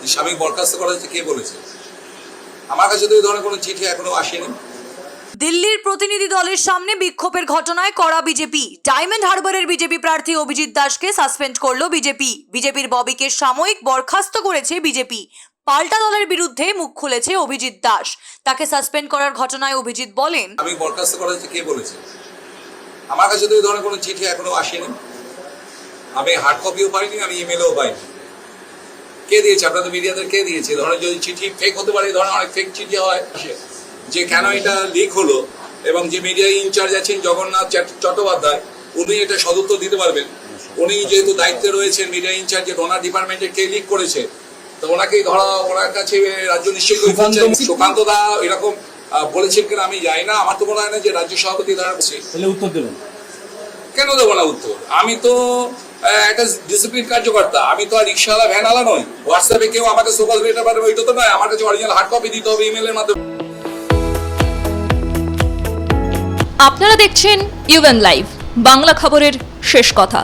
যে স্বামী বরখাস্ত করা হয়েছে কে বলেছে? আমার কাছে তো এই ধরনের কোনো চিঠি এখনও আসেনি। দিল্লির প্রতিনিধি দলের সামনে বিক্ষোভের ঘটনায় করা বিজেপি। ডায়মন্ড হারবারের বিজেপি প্রার্থী অভিজিৎ দাসকে সাসপেন্ড করল বিজেপি। বিজেপির ববিকে সাময়িক বরখাস্ত করেছে বিজেপি। পাল্টা দলের বিরুদ্ধে মুখ খুলেছে অভিজিৎ দাস। তাকে সাসপেন্ড করার ঘটনায় অভিজিৎ বলেন আমি বরখাস্ত করা হয়েছে কে বলেছে? আমার কাছে তো এই ধরনের কোনো চিঠি এখনও আসেনি। আমি হার্ড কপিও পাইনি আমি ইমেলও পাইনি। কে দিয়েছে? আপনাদের মিডিয়াদের কে দিয়েছে এই ধরনের যদি চিঠি ফেক হতে পারে এই ধরনের অনেক ফেক চিঠি হয়। যে কেন এটা লিক হলো এবং যে মিডিয়া ইনচার্জ আছেন জগন্নাথ চট্টোপাধ্যায় উনি এটা সদুত্তর দিতে পারবেন। উনি যেহেতু দায়িত্বে রয়েছেন মিডিয়া ইনচার্জ ওনার ডিপার্টমেন্টে কে লিক করেছে তো ওনাকেই ধরা ওনার কাছে রাজ্য নিশ্চয়ই সুকান্ত- দা এরকম বলেছেন কিনা আমি যাই না। আমার তো মনে হয় না যে রাজ্য সভাপতি দ্বারা উত্তর দেবেন। কেন দেবো না উত্তর? আমি তো একটা ডিসিপ্লিন কার্যকর্তা। আমি তো আর রিক্সাওয়ালা, ভ্যানওয়ালা নই। হোয়াটসঅ্যাপে কেউ আমাকে সোকাল লেটার পাঠাবে ওইটা তো নয়। আমার কাছে অরিজিনাল হার্ড কপি দিতে হবে ইমেলের মাধ্যমে। আপনারা দেখছেন ইউএন লাইভ বাংলা খবরের শেষ কথা।